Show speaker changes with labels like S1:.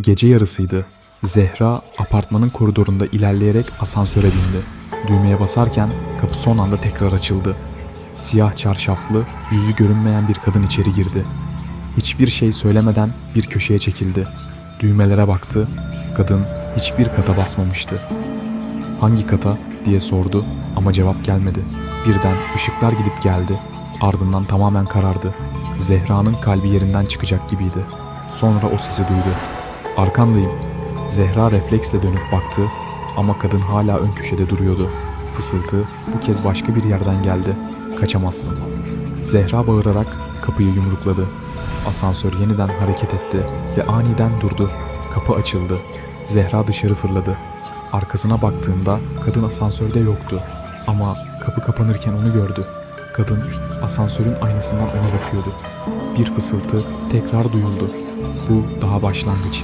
S1: Gece yarısıydı. Zehra apartmanın koridorunda ilerleyerek asansöre bindi. Düğmeye basarken kapı son anda tekrar açıldı. Siyah çarşaflı, yüzü görünmeyen bir kadın içeri girdi. Hiçbir şey söylemeden bir köşeye çekildi. Düğmelere baktı. Kadın hiçbir kata basmamıştı. Hangi kata diye sordu ama cevap gelmedi. Birden ışıklar gidip geldi. Ardından tamamen karardı. Zehra'nın kalbi yerinden çıkacak gibiydi. Sonra o sesi duydu. Arkandayım. Zehra refleksle dönüp baktı ama kadın hala ön köşede duruyordu. Fısıltı bu kez başka bir yerden geldi. Kaçamazsın. Zehra bağırarak kapıyı yumrukladı. Asansör yeniden hareket etti ve aniden durdu. Kapı açıldı. Zehra dışarı fırladı. Arkasına baktığında kadın asansörde yoktu. Ama kapı kapanırken onu gördü. Kadın asansörün aynasından ona bakıyordu. Bir fısıltı tekrar duyuldu. Bu daha başlangıç.